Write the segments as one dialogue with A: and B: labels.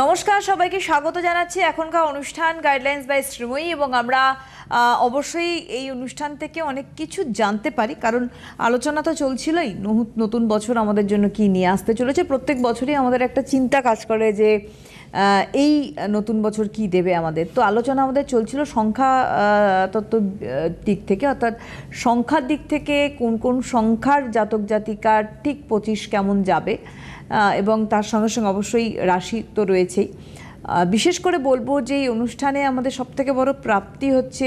A: নমস্কার, সবাইকে স্বাগত জানাচ্ছি এখনকার অনুষ্ঠান গাইডলাইন্স বাই শ্রীময়ী এবং আমরা অবশ্যই এই অনুষ্ঠান থেকে অনেক কিছু জানতে পারি, কারণ আলোচনা তো চলছিলই নতুন বছর আমাদের জন্য কি নিয়ে আসতে চলেছে। প্রত্যেক বছরই আমাদের একটা চিন্তা কাজ করে যে এই নতুন বছর কি দেবে আমাদের। তো আলোচনা আমাদের চলছিল সংখ্যা তত্ত্ব দিক থেকে, অর্থাৎ সংখ্যার দিক থেকে কোন কোন সংখ্যার জাতক জাতিকার ঠিক পঁচিশ কেমন যাবে। এবং তার সঙ্গে সঙ্গে অবশ্যই রাশি তো রয়েছেই। বিশেষ করে বলব যে এই অনুষ্ঠানে আমাদের সবথেকে বড় প্রাপ্তি হচ্ছে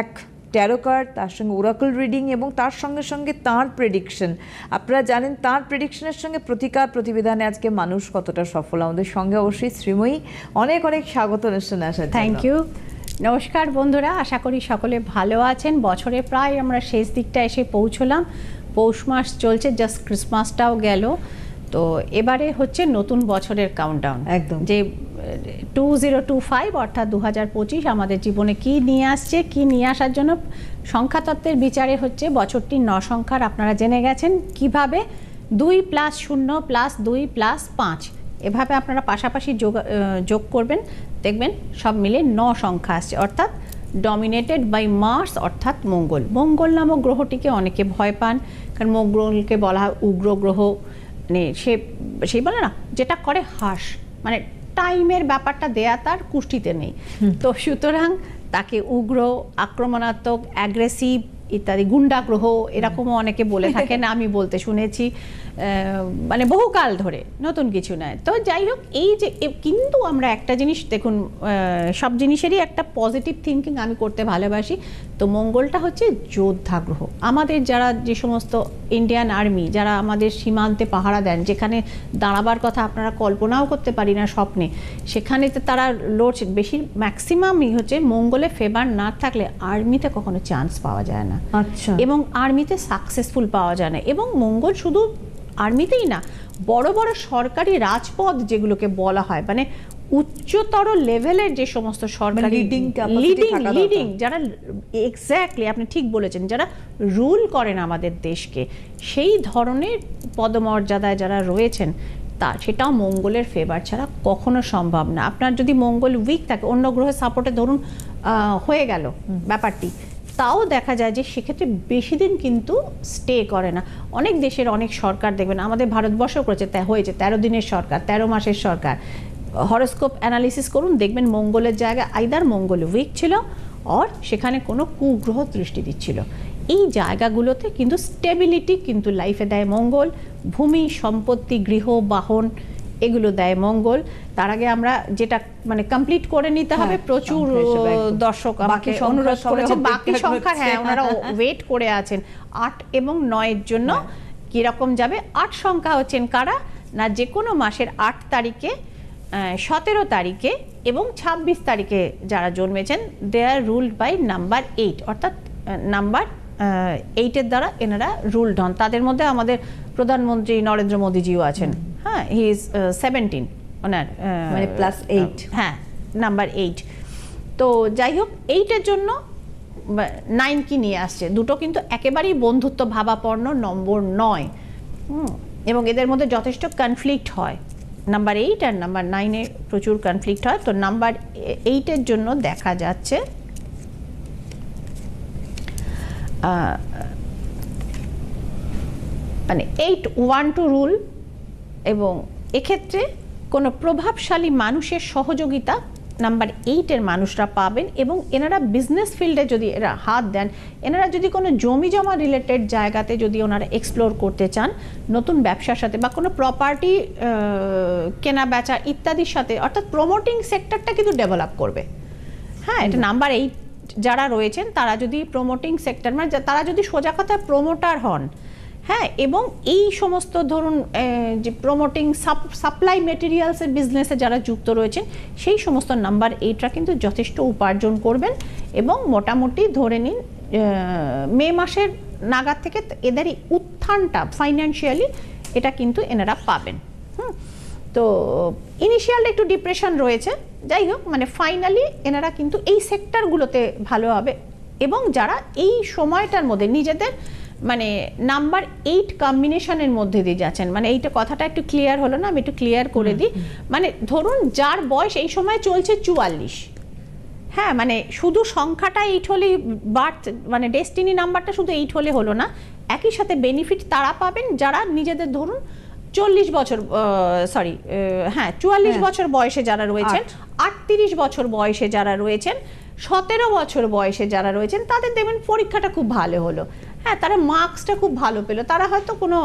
A: এক ট্যারো কার্ড তার সঙ্গে ওরাকল রিডিং এবং তার সঙ্গে সঙ্গে তার প্রেডিকশন আপনারা জানেন তার প্রেডিকশনের সঙ্গে প্রতিকার প্রতিবিধানে আজকে মানুষ কতটা সফল। আমাদের সঙ্গে অবশ্যই শ্রীময়ী। অনেক অনেক স্বাগত অনুষ্ঠানে জন্য।
B: থ্যাংক ইউ নমস্কার বন্ধুরা, আশা করি সকলে ভালো আছেন। বছরে প্রায় আমরা শেষ দিকটা এসে পৌঁছলাম। পৌষ মাস চলছে জাস্ট ক্রিসমাসটাও গেল। তো এবারে হচ্ছে নতুন বছরের কাউন্টডাউন
A: একদম।
B: যে টু জিরো টু ফাইভ অর্থাৎ দু হাজার পঁচিশ আমাদের জীবনে কি নিয়ে আসছে কি নিয়ে আসার জন্য সংখ্যাতত্ত্বের বিচারে হচ্ছে বছরটি ন সংখ্যার আপনারা জেনে গেছেন কীভাবে দুই প্লাস শূন্য প্লাস দুই প্লাস পাঁচ। এভাবে আপনারা পাশাপাশি যোগ যোগ করবেন দেখবেন সব মিলে ন সংখ্যা আসছে। অর্থাৎ ডমিনেটেড বাই মার্স অর্থাৎ মঙ্গল। মঙ্গল নামক গ্রহটিকে অনেকে ভয় পান কারণ মঙ্গলকে বলা হয় উগ্র গ্রহ। মানে সে সেই বলে না যেটা করে হাস। মানে টাইমের ব্যাপারটা দেয়া তার কুষ্টিতে নেই। তো সুতরাং তাকে উগ্র আক্রমণাত্মক অ্যাগ্রেসিভ ইত্যাদি গুন্ডাগ্রহ এরকমও অনেকে বলে থাকেন আমি বলতে শুনেছি। মানে বহুকাল ধরে নতুন কিছু নয়। তো যাই হোক এই যে কিন্তু আমরা একটা জিনিস দেখুন সব জিনিসেরই একটা পজিটিভ থিঙ্কিং আমি করতে ভালোবাসি। তো মঙ্গলটা হচ্ছে যোদ্ধা গ্রহ। আমাদের যারা যে সমস্ত ইন্ডিয়ান আর্মি যারা আমাদের সীমান্তে পাহারা দেন যেখানে দাঁড়াবার কথা আপনারা কল্পনাও করতে পারি না স্বপ্নে সেখানে তো তারা লড়ছে বেশি ম্যাক্সিমামই হচ্ছে মঙ্গলে ফেভার না থাকলে আর্মিতে কখনো চান্স পাওয়া যায় না।
A: আচ্ছা।
B: এবং আর্মিতে সাকসেসফুল পাওয়া যায় না। এবং মঙ্গল শুধু আর্মিতেই না বড় বড় সরকারি রাজপদ যেগুলোকে বলা হয় মানে উচ্চতর লেভেলের যে সমস্ত সরকারি লিডিং লিডিং যারা এক্স্যাক্টলি আপনি ঠিক বলেছেন যারা রুল করেন আমাদের দেশকে সেই ধরনের পদমর্যাদায় যারা রয়েছেন তা সেটাও মঙ্গলের ফেভার ছাড়া কখনো সম্ভব না। আপনার যদি মঙ্গল উইক থাকে অন্য গ্রহের সাপোর্টে ধরুন আহ, হয়ে গেল ব্যাপারটি। তাও দেখা যায় যে সেক্ষেত্রে বেশি দিন কিন্তু স্টে করে না। অনেক দেশের অনেক সরকার দেখবেন, আমাদের ভারতবর্ষ করেছে হয়েছে, তেরো দিনের সরকার, তেরো মাসের সরকার। হরস্কোপ অ্যানালিসিস করুন, দেখবেন মঙ্গলের জায়গায় আইদার মঙ্গল উইক ছিল অর সেখানে কোনো কুগ্রহ দৃষ্টি দিচ্ছিল। এই জায়গাগুলোতে কিন্তু স্টেবিলিটি কিন্তু লাইফে দেয় মঙ্গল, ভূমি, সম্পত্তি, গৃহ, বাহন এগুলো দেয় মঙ্গল। তার আগে আমরা যেটা মানে কমপ্লিট করে নিতে হবে
A: হ্যাঁ,
B: প্রচুর। দর্শক
A: বাকি
B: আমাকে অনুরোধ করেছে বাকি সংখ্যা হ্যাঁ ওনারা ওয়েট করে আছেন। আট এবং নয়ের জন্য কীরকম যাবে? আট সংখ্যা হচ্ছেন কারা? না যে কোনো মাসের আট তারিখে সতেরো তারিখে এবং ছাব্বিশ তারিখে যারা জন্মেছেন they are ruled by number eight অর্থাৎ নাম্বার এইটের দ্বারা এনারা রুলড হন। তাদের মধ্যে আমাদের প্রধানমন্ত্রী নরেন্দ্র মোদীজিও আছেন। হ্যাঁ হি ইজ সেভেন্টিন ওনার
A: মানে plus eight।
B: হ্যাঁ নাম্বার এইট তো যাই হোক এইটের জন্য নাইন কি নিয়ে আসছে? দুটো কিন্তু একেবারেই বন্ধুত্ব ভাবাপন্ন নম্বর নয় এবং এদের মধ্যে যথেষ্ট কনফ্লিক্ট হয়। নাম্বার এইট আর নাম্বার নাইনে প্রচুর কনফ্লিক্ট হয়। তো নাম্বার এইটের জন্য দেখা যাচ্ছে মানে এইট ওয়ান টু রুল এবং এক্ষেত্রে কোনো প্রভাবশালী মানুষের সহযোগিতা নাম্বার এইটের মানুষরা পাবেন এবং এনারা বিজনেস ফিল্ডে যদি এরা হাত দেন এনারা যদি কোনো জমি জমা রিলেটেড জায়গাতে যদি ওনারা এক্সপ্লোর করতে চান নতুন ব্যবসার সাথে বা কোনো প্রপার্টি কেনা বেচা ইত্যাদির সাথে অর্থাৎ প্রমোটিং সেক্টরটা কিন্তু ডেভেলপ করবে। হ্যাঁ এটা নাম্বার এইট যারা রয়েছেন তারা যদি প্রমোটিং সেক্টর মানে তারা যদি সোজা কথায় প্রমোটার হন হ্যাঁ এবং এই সমস্ত ধরুন যে প্রমোটিং সাপ্লাই মেটেরিয়ালসের বিজনেসে যারা যুক্ত রয়েছেন, সেই সমস্ত নাম্বার এইটরা কিন্তু যথেষ্ট উপার্জন করবেন এবং মোটামুটি ধরে নিন মে মাসের নাগাদ থেকে এদেরই উত্থানটা ফাইন্যান্সিয়ালি এটা কিন্তু এনারা পাবেন। হুম, তো ইনিশিয়াল একটু ডিপ্রেশন রয়েছে। যাই হোক মানে ফাইনালি এনারা কিন্তু এই সেক্টরগুলোতে ভালো হবে এবং যারা এই সময়টার মধ্যে নিজেদের মানে নাম্বার এইট কম্বিনেশনের মধ্যে দিয়ে যাচ্ছেন। মানে এইটা কথাটা একটু ক্লিয়ার হলো না আমি একটু ক্লিয়ার করে দিই। মানে ধরুন যার বয়স এই সময় চলছে চুয়াল্লিশ। হ্যাঁ মানে শুধু সংখ্যাটা এইট হলেই বার্থ মানে ডেস্টিনি নাম্বারটা শুধু এইট হলে হলো না একই সাথে বেনিফিট তারা পাবেন যারা নিজেদের ধরুন চল্লিশ বছর সরি হ্যাঁ চুয়াল্লিশ
A: হ্যাঁ।
B: বছর বয়সে যারা রয়েছেন আটত্রিশ বছর বয়সে যারা রয়েছেন সতেরো বছর বয়সে যারা রয়েছেন তাদের দেখবেন পরীক্ষাটা খুব ভালো হলো। হ্যাঁ তারা মার্কসটা খুব ভালো পেল। তারা হয়তো কোনো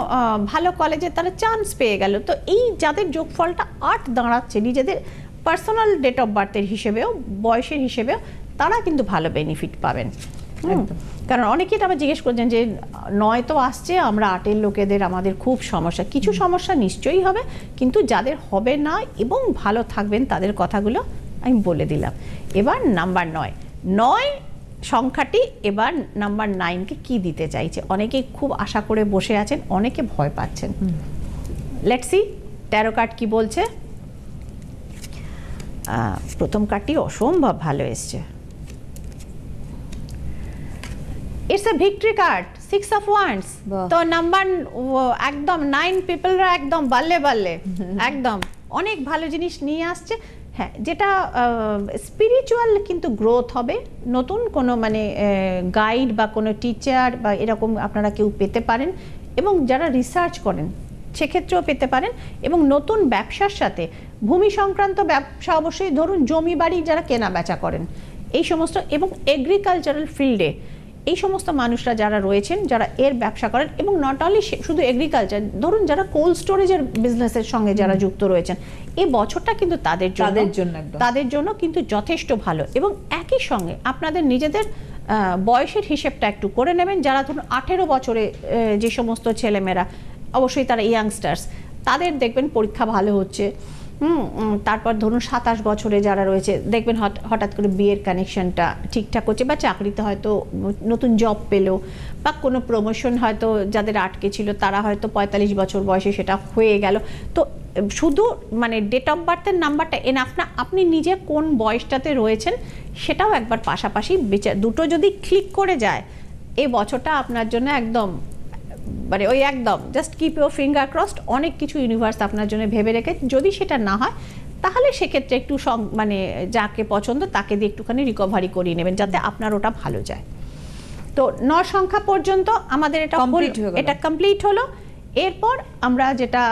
B: ভালো কলেজে তারা চান্স পেয়ে গেল। তো এই যাদের যোগফলটা আট দাঁড়াচ্ছে নিজেদের পার্সোনাল ডেট অফ বার্থের হিসেবেও বয়সের হিসেবেও তারা কিন্তু ভালো বেনিফিট পাবেন। কারণ অনেকেই আবার জিজ্ঞেস করছেন যে নয় তো আসছে আমরা আটের লোকেদের আমাদের খুব সমস্যা। কিছু সমস্যা নিশ্চয়ই হবে কিন্তু যাদের হবে না এবং ভালো থাকবেন তাদের কথাগুলো আমি বলে দিলাম। এবার নাম্বার নয়। নয় সংখ্যাটি এবার নাম্বার নাইনকে কি দিতে চাইছে? অনেকেই খুব আশা করে বসে আছেন অনেকে ভয় পাচ্ছেন। লেটসি তেরো কার্ড কি বলছে? প্রথম কার্ডটি অসম্ভব ভালো এসছে। It's a victory card six of wands তো নাম্বার একদম নাইন পিপলরা একদম বাল্লে বাল্লে। একদম। অনেক ভালো জিনিস নিয়ে আসছে। হ্যাঁ যেটা স্পিরিচুয়াল কিন্তু গ্রোথ হবে। নতুন কোনো মানে গাইড বা কোনো টিচার বা এরকম আপনারা কেউ পেতে পারেন এবং যারা রিসার্চ করেন সেক্ষেত্রেও পেতে পারেন এবং নতুন ব্যবসার সাথে ভূমি সংক্রান্ত ব্যবসা অবশ্যই ধরুন জমি বাড়ি যারা কেনা বেচা করেন, এই সমস্ত এবং এগ্রিকালচারাল ফিল্ডে এই সমস্ত মানুষরা যারা রয়েছেন যারা এর ব্যবসা করেন এবং নট অনলি শুধু এগ্রিকালচার ধরুন যারা কোল্ড স্টোরেজের বিজনেসের সঙ্গে যারা যুক্ত রয়েছেন এই বছরটা কিন্তু তাদের জন্য
A: তাদের জন্য
B: তাদের জন্য কিন্তু যথেষ্ট ভালো এবং একই সঙ্গে আপনাদের নিজেদের বয়সের হিসেবটা একটু করে নেবেন। যারা ধরুন আঠেরো বছরে যে সমস্ত ছেলেমেয়েরা অবশ্যই তারা ইয়াংস্টার্স তাদের দেখবেন পরীক্ষা ভালো হচ্ছে। হুম তারপর ধরুন সাতাশ বছরে যারা রয়েছে, দেখবেন হঠাৎ করে বিয়ের কানেকশনটা ঠিকঠাক হচ্ছে বা চাকরিতে হয়তো নতুন জব পেল বা কোনো প্রমোশন হয়তো যাদের আটকে ছিল, তারা হয়তো পঁয়তাল্লিশ বছর বয়সে সেটা হয়ে গেল। তো, শুধু মানে ডেট অফ বার্থের নাম্বারটা এনাফ না, আপনি নিজে কোন বয়সটাতে রয়েছেন সেটাও একবার পাশাপাশি বিচার দুটো যদি ক্লিক করে যায়, এই বছরটা আপনার জন্য একদম মানে ওই একদম just keep your finger crossed অনেক কিছু ইউনিভার্স আপনার জন্য ভেবে রেখে যদি সেটা না হয় তাহলে সেক্ষেত্রে একটু মানে যাকে পছন্দ তাকে দিয়ে একটুখানি রিকভারি করিয়ে নেবেন যাতে আপনার ওটা ভালো যায়। তো ন সংখ্যা পর্যন্ত আমাদের এটা এটা কমপ্লিট হলো। এরপর আমরা যেটা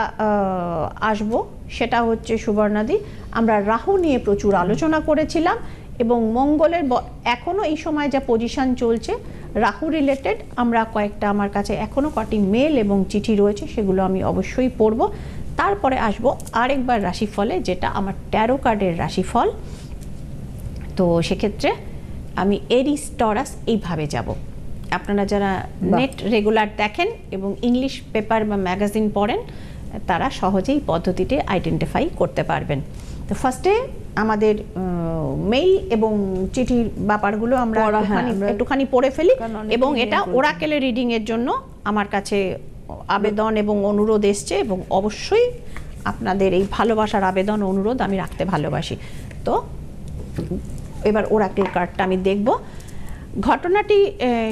B: আসব সেটা হচ্ছে সুবর্ণাদি। আমরা রাহু নিয়ে প্রচুর আলোচনা করেছিলাম। এবং মঙ্গলের ব- এখনও এই সময় যা পজিশন চলছে রাহু রিলেটেড আমরা কয়েকটা আমার কাছে এখনও কটি মেল এবং চিঠি রয়েছে সেগুলো আমি অবশ্যই পড়ব। তারপরে আসব আরেকবার রাশিফলে যেটা আমার ট্যারো কার্ডের রাশিফল। তো সেক্ষেত্রে আমি এরিস টরাস এইভাবে যাব। আপনারা যারা নেট রেগুলার দেখেন এবং ইংলিশ পেপার বা ম্যাগাজিন পড়েন তারা সহজেই পদ্ধতিটি আইডেন্টিফাই করতে পারবেন। তো ফার্স্টে আমাদের মেইল এবং চিঠির ব্যাপারগুলো আমরা
A: হ্যাঁ,
B: একটুখানি- পড়ে ফেলি এবং এটা
A: করেছে।
B: ওরাকেলের রিডিং এর জন্য আমার কাছে আবেদন এবং অনুরোধ এসছে এবং অবশ্যই আপনাদের এই ভালোবাসার আবেদন অনুরোধ আমি রাখতে ভালোবাসি তো এবার ওরাকেল কার্ডটা আমি দেখব ঘটনাটি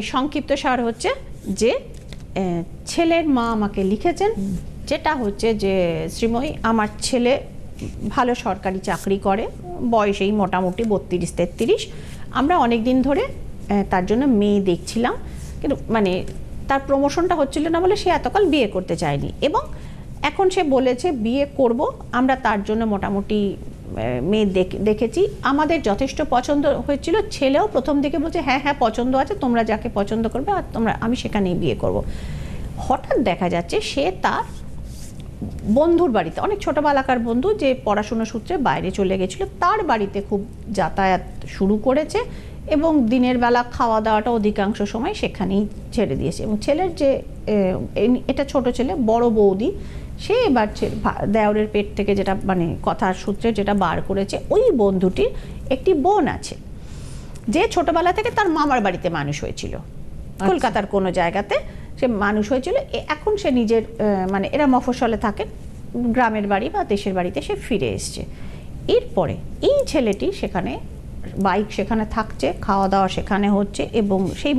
B: সংক্ষিপ্ত সার হচ্ছে যে ছেলের মা আমাকে লিখেছেন যেটা হচ্ছে যে শ্রীময়ী আমার ছেলে ভালো সরকারি চাকরি করে, বয়সেই মোটামুটি বত্রিশ, তেত্রিশ। আমরা অনেক দিন ধরে তার জন্য মেয়ে দেখছিলাম। কিন্তু মানে তার প্রমোশনটা হচ্ছিল না বলে সে এতকাল বিয়ে করতে চায়নি। এবং এখন সে বলেছে, বিয়ে করব। আমরা তার জন্য মোটামুটি মেয়ে দেখ- দেখেছি। আমাদের যথেষ্ট পছন্দ হয়েছিল। ছেলেও প্রথম দিকে বলছে হ্যাঁ হ্যাঁ পছন্দ আছে, তোমরা যাকে পছন্দ করবে, আর তোমরা, আমি সেখানেই বিয়ে করব। হঠাৎ দেখা যাচ্ছে, সে তার বন্ধুর বাড়িতে অনেক ছোটবেলাকার বন্ধু যে পড়াশোনা সূত্রে বাইরে চলে গেছিল তার বাড়িতে খুব যাতায়াত শুরু করেছে এবং দিনের বেলা খাওয়া দাওয়াটা অধিকাংশ সময় সেখানেই ছেড়ে দিয়েছে এবং ছেলের যে এটা ছোট ছেলে বড় বৌদি সে এবার দেওরের পেট থেকে যেটা মানে কথার সূত্রে যেটা বার করেছে ওই বন্ধুটির একটি বোন আছে যে ছোটবেলা থেকে তার মামার বাড়িতে মানুষ হয়েছিল। কলকাতার কোনো জায়গাতে সে মানুষ হয়েছিল এখন সে নিজের মানে এরা মফসলে থাকে গ্রামের বাড়ি বা দেশের বাড়িতে সে ফিরে এসছে। এরপরে এই ছেলেটি সেখানে, বাইক সেখানে থাকছে, খাওয়া দাওয়া সেখানে হচ্ছে এবং সেই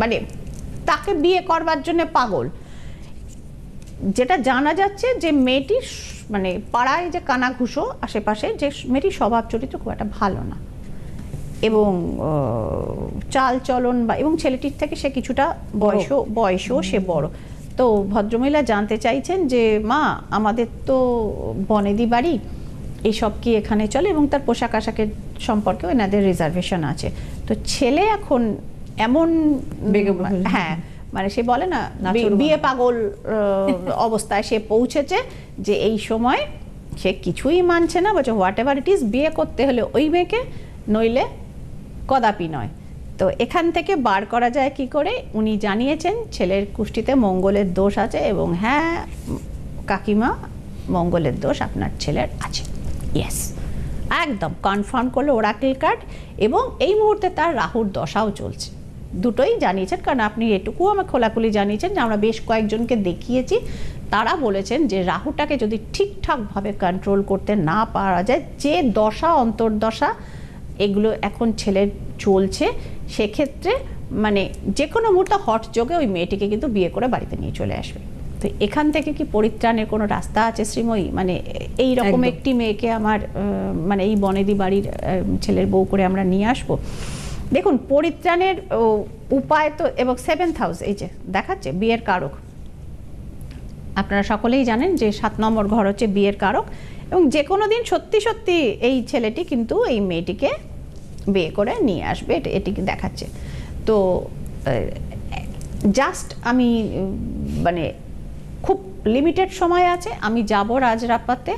B: মানে তাকে বিয়ে করবার জন্য পাগল। যেটা জানা যাচ্ছে যে মেয়েটির মানে পাড়ায় যে কানাঘুষো আশেপাশে, যে মেয়েটির স্বভাব চরিত্র খুব একটা ভালো না। এবং চাল চলন বা এবং ছেলেটির থেকে সে কিছুটা বয়সও বয়সও সে বড়। তো ভদ্রমহিলা জানতে চাইছেন যে মা আমাদের তো বনেদি বাড়ি এইসব কি এখানে চলে? এবং তার পোশাক আশাকের সম্পর্কেও এনাদের রিজার্ভেশন আছে। তো ছেলে এখন এমন হ্যাঁ মানে সে বলে না বিয়ে পাগল অবস্থায় সে পৌঁছেছে যে এই সময় সে কিছুই মানছে না বলছে হোয়াট এভার ইট ইজ বিয়ে করতে হলে ওই মেয়েকে নইলে কদাপি নয়। তো এখান থেকে বার করা যায় কি করে? উনি জানিয়েছেন ছেলের কুষ্টিতে মঙ্গলের দোষ আছে এবং হ্যাঁ কাকিমা, মঙ্গলের দোষ আপনার ছেলের আছে। ইয়েস একদম কনফার্ম করল ওরাকেল কার্ড এবং এই মুহূর্তে তার রাহুর দশাও চলছে। দুটোই জানিয়েছেন, কারণ আপনি এটুকুও আমার খোলাখুলি জানিয়েছেন যে আমরা বেশ কয়েকজনকে দেখিয়েছি। তারা বলেছেন যে রাহুটাকে যদি ঠিকঠাকভাবে কন্ট্রোল করতে না পারা যায়, যে দশা, অন্তর্দশা এগুলো এখন ছেলের চলছে সেক্ষেত্রে মানে যে কোনো মুহূর্তে হট যোগে ওই মেয়েটিকে কিন্তু বিয়ে করে বাড়িতে নিয়ে চলে আসবে। তো এখান থেকে কি পরিত্রাণের কোনো রাস্তা আছে শ্রীময়ী? মানে এই রকম একটি মেয়েকে আমার মানে এই বনেদি বাড়ির ছেলের বউ করে আমরা নিয়ে আসব। দেখুন পরিত্রাণের উপায় তো এবং সেভেন্থ হাউস এই যে দেখাচ্ছে বিয়ের কারক। আপনারা সকলেই জানেন যে সাত নম্বর ঘর হচ্ছে বিয়ের কারক। এবং যে কোনো দিন সত্যি সত্যি এই ছেলেটি কিন্তু এই মেয়েটিকে বিয়ে করে নিয়ে আসবে এটি এটিকে দেখাচ্ছে। তো জাস্ট আমি মানে খুব লিমিটেড সময় আছে আমি যাব রাজরাপাতে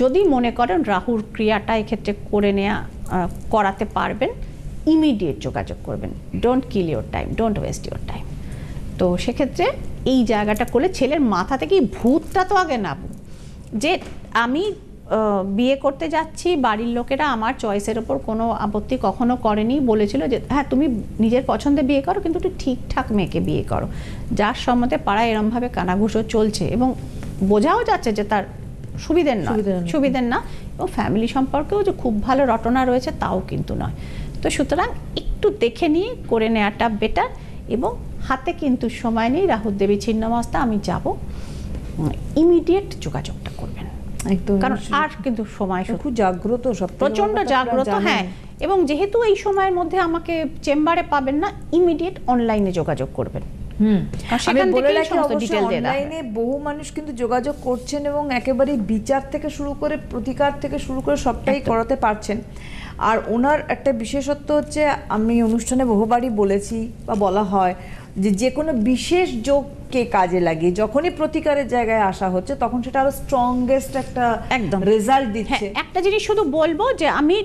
B: যদি মনে করেন রাহুর ক্রিয়াটা এক্ষেত্রে করে আহ, করাতে পারবেন ইমিডিয়েট যোগাযোগ করবেন। Don't kill your time don't waste your time তো সেক্ষেত্রে এই জায়গাটা করলে ছেলের মাথা থেকে ভূতটা তো আগে নামুক। যে আমি বিয়ে করতে যাচ্ছি বাড়ির লোকেরা আমার চয়েসের ওপর কোনো আপত্তি কখনো করেনি বলেছিল যে হ্যাঁ তুমি নিজের পছন্দে বিয়ে করো কিন্তু একটু ঠিকঠাক মেয়েকে বিয়ে করো। যার সম্মতে পাড়ায় এরমভাবে কানাঘুষো চলছে এবং বোঝাও যাচ্ছে যে তার সুবিধের নয়
A: সুবিধের নয়।
B: সুবিধের না এবং ফ্যামিলি সম্পর্কেও যে খুব ভালো রটনা রয়েছে তাও কিন্তু নয়। তো সুতরাং একটু দেখে নিয়ে করে নেওয়াটা বেটার এবং হাতে কিন্তু সময় নেই। রাহুল দেবী ছিন্নমস্তা আমি যাব। ইমিডিয়েট যোগাযোগটা করবেন।
A: একদম।
B: কারণ আর কিন্তু সময়
A: খুব জাগ্রত সব
B: প্রচণ্ড জাগ্রত হ্যাঁ। এবং যেহেতু এই সময়ের মধ্যে আমাকে চেম্বারে পাবেন না ইমিডিয়েট অনলাইনে যোগাযোগ করবেন।
A: অনলাইনে বহু মানুষ কিন্তু যোগাযোগ করছেন এবং একেবারে বিচার থেকে শুরু করে প্রতিকার থেকে শুরু করে সবটাই করাতে পারছেন। আর ওনার একটা বিশেষত্ব হচ্ছে আমি অনুষ্ঠানে বহুবারই বলেছি বা বলা হয় যে যে কোনো বিশেষ যোগকে কাজে লাগিয়ে যখনই প্রতিকারের জায়গায় আসা হচ্ছে তখন সেটা আরও স্ট্রংগেস্ট একটা
B: একদম।
A: রেজাল্ট
B: হ্যাঁ
A: দিচ্ছে
B: একটা জিনিস শুধু বলব যে আমি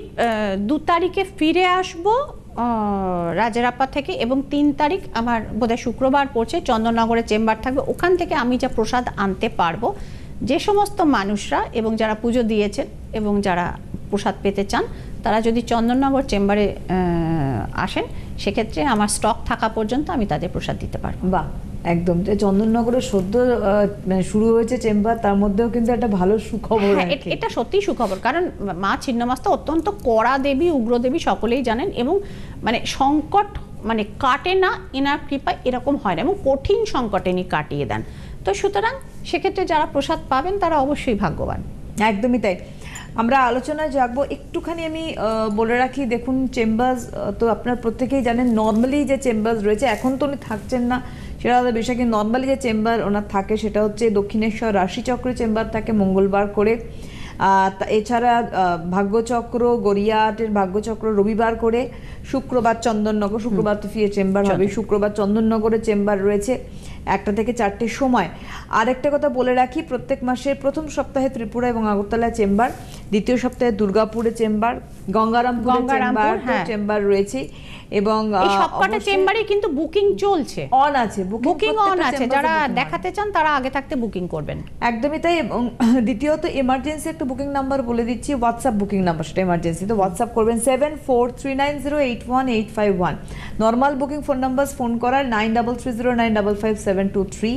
B: দু তারিখে ফিরে আসব রাজারাপ্পা থেকে এবং তিন তারিখ আমার বোধহয় শুক্রবার পড়ছে চন্দননগরের চেম্বার থাকবে ওখান থেকে আমি যা প্রসাদ আনতে পারব যে সমস্ত মানুষরা এবং যারা পুজো দিয়েছেন এবং যারা প্রসাদ পেতে চান তারা যদি চন্দননগর চেম্বারে আসেন সেক্ষেত্রে আমার স্টক থাকা পর্যন্ত আমি তাদের প্রসাদ দিতে পারব।
A: বাহ একদম। যে চন্দননগরে সদ্য মানে শুরু হয়েছে চেম্বার তার মধ্যেও কিন্তু একটা ভালো সুখবর
B: হ্যাঁ। এটা সত্যি সুখবর। কারণ মা ছিন্নমাস্তা অত্যন্ত কড়া দেবী উগ্র দেবী সকলেই জানেন এবং মানে সংকট মানে কাটে না এনার কৃপায় এরকম হয় না এবং কঠিন সংকট ইনি কাটিয়ে দেন। তো সুতরাং সেক্ষেত্রে যারা প্রসাদ পাবেন তারা অবশ্যই ভাগ্যবান।
A: একদমই তাই। আমরা আলোচনায় যাব একটুখানি আমি বলে রাখি দেখুন চেম্বার্স তো আপনার প্রত্যেকেই জানেন নর্মালি যে চেম্বার্স রয়েছে এখন তো উনি থাকছেন না সেটা আলাদা বিষয় কিন্তু নর্মালি যে চেম্বার ওনার থাকে সেটা হচ্ছে দক্ষিণেশ্বর রাশিচক্র চেম্বার থাকে মঙ্গলবার করে। এছাড়া ভাগ্যচক্র গড়িয়াহাটের ভাগ্যচক্র রবিবার করে শুক্রবার চন্দননগর শুক্রবার তো ফিরে চেম্বার হবে শুক্রবার চন্দননগরের চেম্বার রয়েছে একটা থেকে চারটের সময়। আরেকটা কথা বলে রাখি প্রত্যেক মাসের প্রথম সপ্তাহে ত্রিপুরা এবং আগরতলা চেম্বার দ্বিতীয় সপ্তাহে দুর্গাপুরে চেম্বার গঙ্গারামপুরে
B: গঙ্গারামপুর,
A: চেম্বার
B: হ্যাঁ।
A: রয়েছে এবং
B: এই সবকটা চেম্বারে কিন্তু বুকিং চলছে।
A: অন আছে
B: বুকিং অন আছে। যারা দেখাতে চান তারা আগে থাকতে বুকিং করবেন।
A: একদমই তাই এবং দ্বিতীয়ত এমার্জেন্সি একটা বুকিং নাম্বার বলে দিচ্ছি হোয়াটসঅ্যাপ বুকিং নাম্বার সেটা এমার্জেন্সি তো হোয়াটসঅ্যাপ করবেন seven four three nine zero eight one eight five one normal booking phone number phone করার nine double three zero nine double five seven two three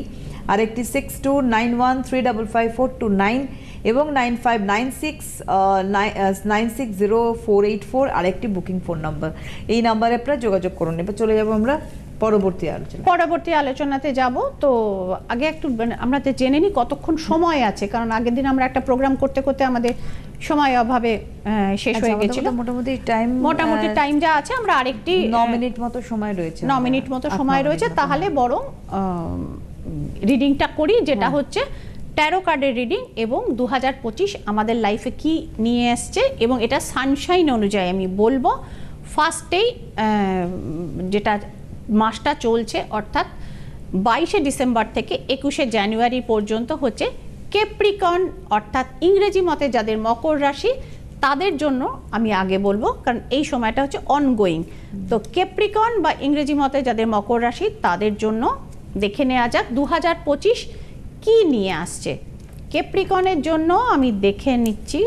A: আর একটি six two nine one three double five four two nine এবং nine five nine six nine six zero four eight four আরেকটি booking phone number. এই নাম্বারে আপনারা যোগাযোগ করুন। এবার চলে যাব আমরা পরবর্তী আলোচনা
B: পরবর্তী আলোচনাতে যাব। তো আগে একটু মানে আমরা তো জেনে নিই কতক্ষণ সময় আছে কারণ আগের দিন আমরা একটা প্রোগ্রাম করতে করতে আমাদের সময় অভাবে শেষ
A: আচ্ছা,
B: হয়ে গেছিল।
A: মোটামুটি টাইম
B: মোটামুটি টাইম যা আছে আমরা আরেকটি
A: ন মিনিট মতো সময় রয়েছে
B: ন মিনিট মতো সময় রয়েছে। তাহলে বরং রিডিংটা করি যেটা হচ্ছে ট্যারো কার্ডের রিডিং এবং দু হাজার পঁচিশ আমাদের লাইফে কি নিয়ে এসছে এবং এটা সানশাইন অনুযায়ী আমি বলব। ফার্স্টেই যেটা মাসটা চলছে অর্থাৎ বাইশে ডিসেম্বর থেকে একুশে জানুয়ারি পর্যন্ত হচ্ছে কেপ্রিকন অর্থাৎ ইংরেজি মতে যাদের মকর রাশি, তাদের জন্য আমি আগে বলব, কারণ এই সময়টা হচ্ছে অনগোয়িং তো কেপ্রিকন বা ইংরেজি মতে যাদের মকর রাশি, তাদের জন্য দেখে নেওয়া যাক। দু হাজার পঁচিশ কী নিয়ে আসছে? কেপ্রিকনের জন্য আমি দেখে নিচ্ছি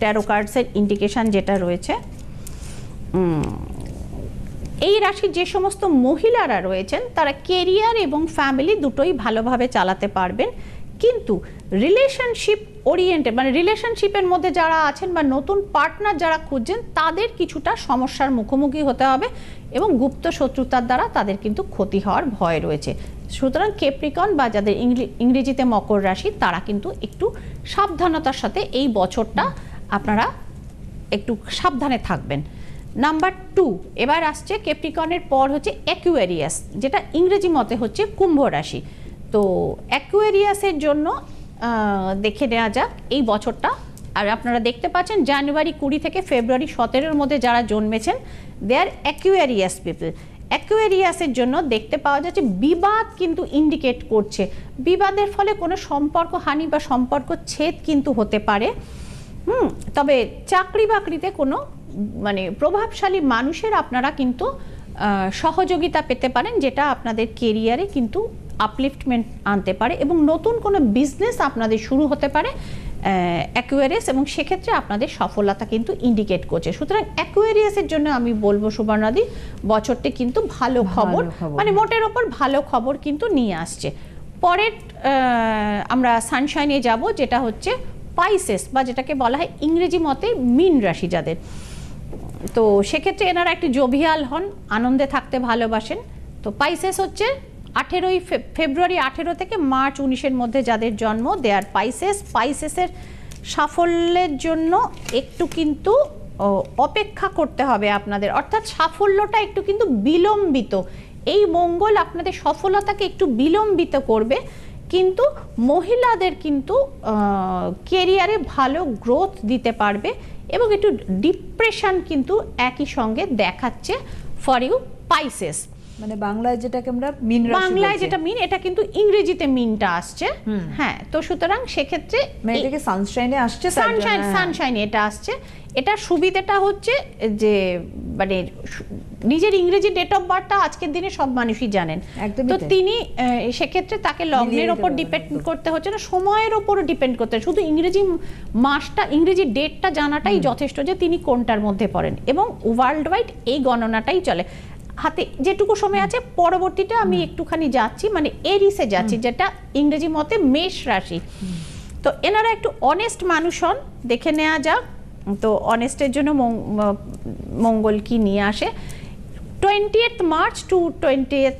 B: ট্যারো কার্ডসের ইন্ডিকেশন যেটা রয়েছে। এই রাশির যে সমস্ত মহিলারা রয়েছেন, তারা কেরিয়ার এবং ফ্যামিলি দুটোই ভালোভাবে চালাতে পারবেন। কিন্তু রিলেশনশিপ ওরিয়েন্টেড মানে রিলেশনশিপের মধ্যে যারা আছেন বা নতুন পার্টনার যারা খুঁজছেন, তাদের কিছুটা সমস্যার মুখোমুখি হতে হবে এবং গুপ্ত শত্রুতার দ্বারা তাদের কিন্তু ক্ষতি হওয়ার ভয় রয়েছে। সুতরাং কেপ্রিকন বা যাদের ইংরেজিতে মকর রাশি, তারা কিন্তু একটু সাবধানতার সাথে এই বছরটা আপনারা একটু সাবধানে থাকবেন। নাম্বার টু এবার আসছে ক্যাপ্রিকনের পর হচ্ছে অ্যাকুয়ারিয়াস যেটা ইংরেজি মতে হচ্ছে কুম্ভ রাশি। তো অ্যাকুয়ারিয়াসের জন্য দেখে নেওয়া যাক এই বছরটা। আর আপনারা দেখতে পাচ্ছেন জানুয়ারি কুড়ি থেকে ফেব্রুয়ারি সতেরোর মধ্যে যারা জন্মেছেন দে আর অ্যাকুয়ারিয়াস পিপল অ্যাকুয়ারিয়াসের জন্য দেখতে পাওয়া যাচ্ছে বিবাদ কিন্তু ইন্ডিকেট করছে। বিবাদের ফলে কোনো সম্পর্ক হানি বা সম্পর্ক ছেদ কিন্তু হতে পারে। হুম, তবে চাকরি বাকরিতে কোনো মানে প্রভাবশালী মানুষের আপনারা কিন্তু সহযোগিতা পেতে পারেন, যেটা আপনাদের কেরিয়ারে কিন্তু আপলিফটমেন্ট আনতে পারে এবং নতুন কোনো বিজনেস আপনাদের শুরু হতে পারে। অ্যাকুয়ারিয়াস এবং সেক্ষেত্রে আপনাদের সফলতা কিন্তু ইন্ডিকেট করছে। সুতরাং অ্যাকুয়ারিয়াসের জন্য আমি বলব সুবর্ণাদি বছরটি কিন্তু ভালো খবর। মানে মোটের ওপর ভালো খবর কিন্তু নিয়ে আসছে। পরের আহ, আমরা সানশাইনে যাব যেটা হচ্ছে পাইসেস বা যেটাকে বলা হয় ইংরেজি মতে মিন রাশি যাদের। তো সেক্ষেত্রে এনারা একটি জোভিয়াল হন আনন্দে থাকতে ভালোবাসেন। তো পাইসেস হচ্ছে আঠেরোই ফেব্রুয়ারি আঠেরো থেকে মার্চ উনিশের মধ্যে যাদের জন্ম দেয়ার পাইসেস পাইসেসের সাফল্যের জন্য একটু কিন্তু অপেক্ষা করতে হবে আপনাদের। অর্থাৎ সাফল্যটা একটু কিন্তু বিলম্বিত। এই মঙ্গল আপনাদের সফলতাকে একটু বিলম্বিত করবে। কিন্তু মহিলাদের কিন্তু কেরিয়ারে ভালো গ্রোথ দিতে পারবে এবং একটু ডিপ্রেশন কিন্তু একই সঙ্গে দেখাচ্ছে ফর ইউ পাইসেস
A: মানে বাংলায় যেটাকে আমরা মিন রাশি
B: বাংলায় যেটা মিন এটা কিন্তু ইংরেজিতে মিনটা আসছে। হ্যাঁ তো সুতরাং সেক্ষেত্রে
A: মানে এটাকে সানশাইনে আসছে
B: সানশাইন
A: হ্যাঁ।
B: সানশাইন এটা আসছে। এটা সুবিধাটা হচ্ছে যে মানে নিজের ইংরেজি ডেট অফ বার্থটা আজকের দিনে সব মানুষই জানেন। তো তিনি সেক্ষেত্রে তাকে লগ্নের ওপর ডিপেন্ড করতে হচ্ছে না সময়ের ওপরও ডিপেন্ড করতে শুধু ইংরেজি মাসটা ইংরেজি ডেটটা জানাটাই যথেষ্ট যে তিনি কোনটার মধ্যে পড়েন। এবং ওয়ার্ল্ড ওয়াইড এই গণনাটাই চলে। হাতে যেটুকু সময় আছে পরবর্তীটা আমি একটুখানি যাচ্ছি মানে এরিসে যাচ্ছি যেটা ইংরেজি মতে মেষ রাশি। তো এনারা একটু অনেস্ট মানুষ হন দেখে নেওয়া যাক। তো অনেস্টের জন্য মঙ্গল কি নিয়ে আসে? Twentieth March to twentieth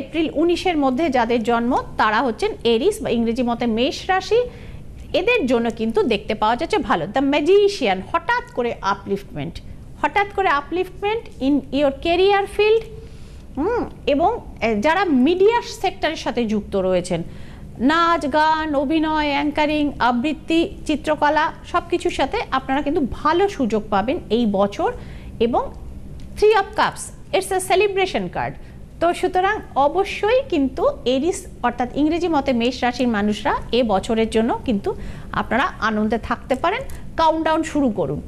B: April উনিশের মধ্যে যাদের জন্ম তারা হচ্ছেন এরিস বা ইংরেজি মতে মেষ রাশি। এদের জন্য কিন্তু দেখতে পাওয়া যাচ্ছে ভালো। দ্য ম্যাজিশিয়ান হঠাৎ করে আপলিফটমেন্ট হঠাৎ করে upliftment in your career field এবং যারা মিডিয়া সেক্টরের সাথে যুক্ত রয়েছেন, নাচ, গান, অভিনয় অ্যাঙ্কারিং আবৃত্তি, চিত্রকলা সব কিছুর সাথে আপনারা কিন্তু ভালো সুযোগ পাবেন এই বছর, এবং three of cups it's a celebration card তো সুতরাং অবশ্যই কিন্তু এরিস অর্থাৎ ইংরেজি মতে মেষ রাশির মানুষরা এ বছরের জন্য কিন্তু আপনারা আনন্দে থাকতে পারেন কাউন্টডাউন শুরু করুন।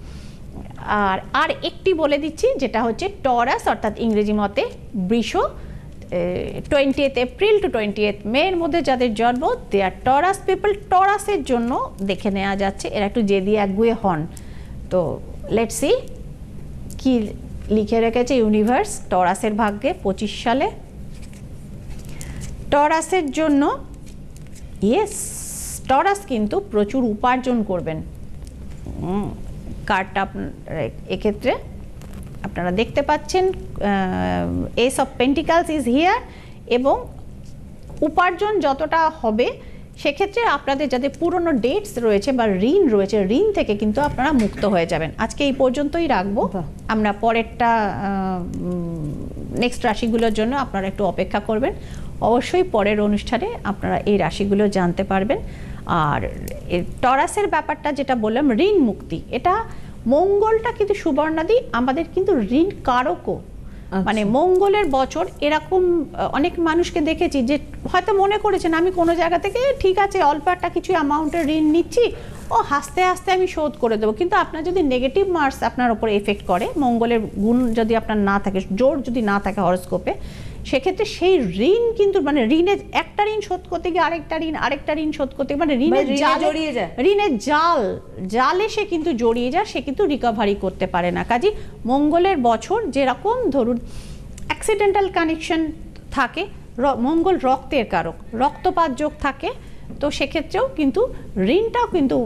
B: আর আর একটি বলে দিচ্ছি, যেটা হচ্ছে টরাস, অর্থাৎ ইংরেজি মতে বৃষ twentieth April to twentieth May এর মধ্যে যাদের জন্ম দে আর টরাস পিপল টরাসের জন্য দেখে নেওয়া যাচ্ছে, এরা একটু জেদি একগুয়ে হন। তো লেট সি কি লিখে রেখেছে ইউনিভার্স টরাসের ভাগ্যে পঁচিশ সালে। টরাসের জন্য ইয়েস টরাস কিন্তু প্রচুর উপার্জন করবেন। কার্ডটা আপনার এক্ষেত্রে আপনারা দেখতে পাচ্ছেন ace of pentacles is here এবং উপার্জন যতটা হবে সেক্ষেত্রে আপনাদের যাদের পুরনো ডেটস রয়েছে বা ঋণ রয়েছে ঋণ থেকে কিন্তু আপনারা মুক্ত হয়ে যাবেন। আজকে এই পর্যন্তই রাখব। আমরা পরেরটা নেক্সট রাশিগুলোর জন্য আপনারা একটু অপেক্ষা করবেন। অবশ্যই পরের অনুষ্ঠানে আপনারা এই রাশিগুলো জানতে পারবেন। আর টরাসের ব্যাপারটা যেটা বললাম ঋণ মুক্তি। এটা মঙ্গলটা কিন্তু সুবর্ণাদি আমাদের কিন্তু ঋণ কারকও। মানে মঙ্গলের বছর এরকম অনেক মানুষকে দেখেছি যে হয়তো মনে করেছেন আমি কোনো জায়গা থেকে ঠিক আছে অল্প একটা কিছু অ্যামাউন্টের ঋণ নিচ্ছি ও হাসতে হাসতে আমি শোধ করে দেবো। কিন্তু আপনার যদি নেগেটিভ মার্কস আপনার ওপর এফেক্ট করে মঙ্গলের গুণ যদি আপনার না থাকে জোর যদি না থাকে হরস্কোপে সেক্ষেত্রে সেই ঋণ কিন্তু মানে ঋণের একটা ঋণ শোধ করতে গিয়ে আরেকটা ঋণ আরেকটা ঋণ শোধ করতে মানে ঋণের
A: ঋণে
B: জালে-
A: জড়িয়ে যায়।
B: ঋণের জাল জালে সে কিন্তু জড়িয়ে যায় সে কিন্তু রিকভারি করতে পারে না। কাজে মঙ্গলের বছর যেরকম ধরুন অ্যাক্সিডেন্টাল কানেকশন থাকে মঙ্গল রক্তের কারক রক্তপাত যোগ থাকে তো সেক্ষেত্রেও কিন্তু ঋণটাও কিন্তু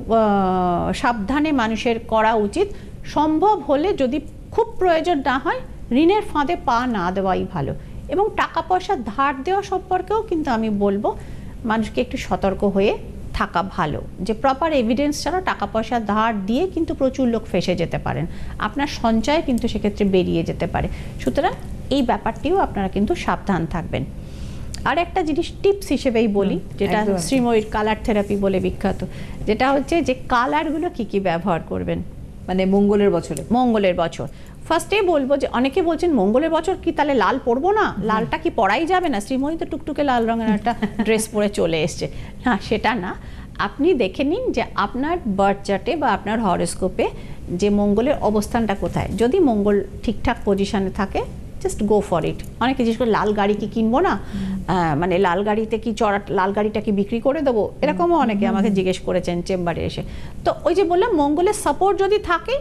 B: সাবধানে মানুষের করা উচিত। সম্ভব হলে যদি খুব প্রয়োজন না হয় ঋণের ফাঁদে পা না দেওয়াই ভালো। এবং টাকা পয়সা ধার দেওয়া সম্পর্কেও কিন্তু আমি বলব মানুষকে একটু সতর্ক হয়ে থাকা ভালো। যে প্রপার এভিডেন্স ছাড়া টাকা পয়সা ধার দিয়ে কিন্তু প্রচুর লোক ফেসে যেতে পারেন। আপনার সঞ্চয় কিন্তু সেক্ষেত্রে বেরিয়ে যেতে পারে। সুতরাং এই ব্যাপারটিও আপনারা কিন্তু সাবধান থাকবেন। আর একটা জিনিস টিপস হিসেবেই বলি যেটা শ্রীময়ীর কালার থেরাপি বলে বিখ্যাত যেটা হচ্ছে যে কালারগুলো কি কি ব্যবহার করবেন?
A: মানে মঙ্গলের বছরে।
B: মঙ্গলের বছর। ফার্স্টে বলব যে অনেকে বলছেন মঙ্গলের বছর কি তাহলে লাল পরবো না? লালটা কি পরাই যাবে না? শ্রীময়ী তো টুকটুকে লাল রঙের একটা ড্রেস পরে চলে এসছে। না সেটা না। আপনি দেখে নিন যে আপনার বার্থ চার্টে বা আপনার হরস্কোপে যে মঙ্গলের অবস্থানটা কোথায়। যদি মঙ্গল ঠিকঠাক পজিশনে থাকে জাস্ট গো ফর ইট অনেকে জিজ্ঞেস করে লাল গাড়ি কি কিনবো না? মানে লাল গাড়িতে কি চড়া লাল গাড়িটা কি বিক্রি করে দেবো? এরকমও অনেকে আমাকে জিজ্ঞেস করেছেন চেম্বারে এসে। তো ওই যে বললাম মঙ্গলের সাপোর্ট যদি থাকে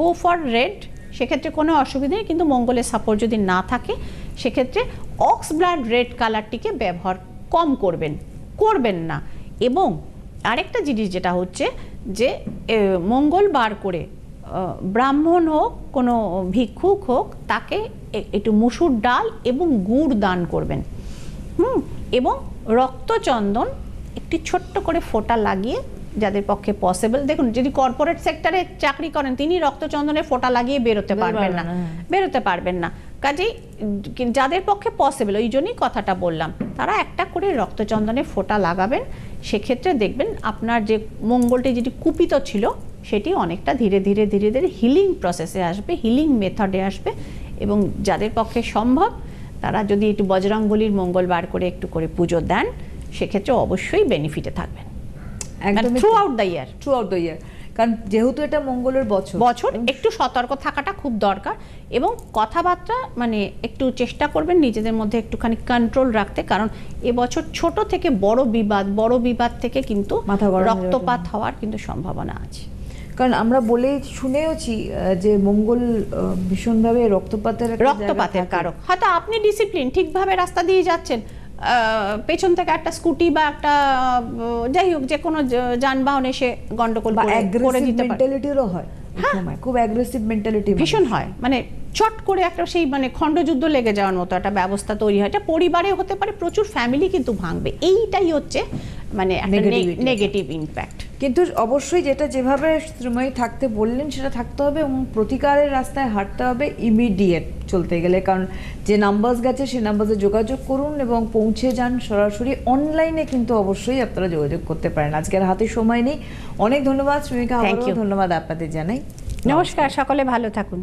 B: গো ফর রেড সেক্ষেত্রে কোনো অসুবিধা নেই, কিন্তু মঙ্গলের সাপোর্ট যদি না থাকে, সেক্ষেত্রে অক্স ব্লাড রেড কালারটিকে ব্যবহার কম করবেন করবেন না। এবং আরেকটা জিনিস যেটা হচ্ছে যে মঙ্গলবার করে ব্রাহ্মণ হোক, কোনো ভিক্ষুক হোক, তাকে একটু মুসুর ডাল এবং গুড় দান করবেন। হুম? এবং রক্তচন্দন একটি ছোট্ট করে ফোঁটা লাগিয়ে যাদের পক্ষে পসিবল দেখুন যদি কর্পোরেট সেক্টরে চাকরি করেন তিনি রক্তচন্দনের ফোঁটা লাগিয়ে বেরোতে পারবেন না।
A: হ্যাঁ।
B: বেরোতে পারবেন না। কাজেই যাদের পক্ষে পসিবল ওই জন্যই কথাটা বললাম তারা একটা করে রক্তচন্দনের ফোঁটা লাগাবেন। সেক্ষেত্রে দেখবেন আপনার যে মঙ্গলটি যেটি কুপিত ছিল সেটি অনেকটা ধীরে ধীরে ধীরে ধীরে হিলিং প্রসেসে আসবে হিলিং মেথডে আসবে। এবং যাদের পক্ষে সম্ভব তারা যদি একটু বজরংবলির মঙ্গলবার করে একটু করে পুজো দেন সেক্ষেত্রে অবশ্যই বেনিফিটে থাকবেন।
A: একদম
B: throughout the year
A: throughout the year কারণ যেহেতু এটা মঙ্গলের বছর
B: বছর একটু সতর্ক থাকাটা খুব দরকার এবং কথাবার্তা মানে একটু চেষ্টা করবেন নিজেদের মধ্যে একটুখানি কন্ট্রোল রাখতে কারণ এবছর ছোট থেকে বড় বিবাদ বড় বিবাদ থেকে কিন্তু রক্তপাত হওয়ার কিন্তু সম্ভাবনা আছে।
A: কারণ আমরা বলে শুনেওছি যে মঙ্গল ভীষণভাবে রক্তপাতের
B: রক্তপাতের। কারক। হয়তো আপনি ডিসিপ্লিন ঠিকভাবে রাস্তা দিয়ে যাচ্ছেন পেছন থেকে একটা স্কুটি বা একটা যাই হোক যে কোনো যানবাহনে এসে গন্ডগোল
A: বা
B: করে- দিতে পারে।
A: হয় এই খুব অ্যাগ্রেসিভ মেন্টালিটি
B: ভীষণ হয়। মানে চট করে একটা সেই মানে খণ্ডযুদ্ধ লেগে যাওয়ার মতো একটা ব্যবস্থা তৈরি হয়। এটা পরিবারে হতে পারে প্রচুর ফ্যামিলি কিন্তু ভাঙবে। এইটাই হচ্ছে মানে
A: একটা
B: নেগেটিভ ইম্প্যাক্ট
A: কিন্তু অবশ্যই যেটা যেভাবে শ্রীময়ী থাকতে বললেন সেটা থাকতে হবে এবং প্রতিকারের রাস্তায় হাঁটতে হবে ইমিডিয়েট চলতে গেলে। কারণ যে নাম্বারস গেছে সেই নাম্বারে যোগাযোগ করুন এবং পৌঁছে যান সরাসরি। অনলাইনে কিন্তু অবশ্যই আপনারা যোগাযোগ করতে পারেন। আজকের হাতে সময় নেই। অনেক ধন্যবাদ শ্রমিকা ধন্যবাদ আপনাদের জানাই।
B: নমস্কার সকলে ভালো থাকুন।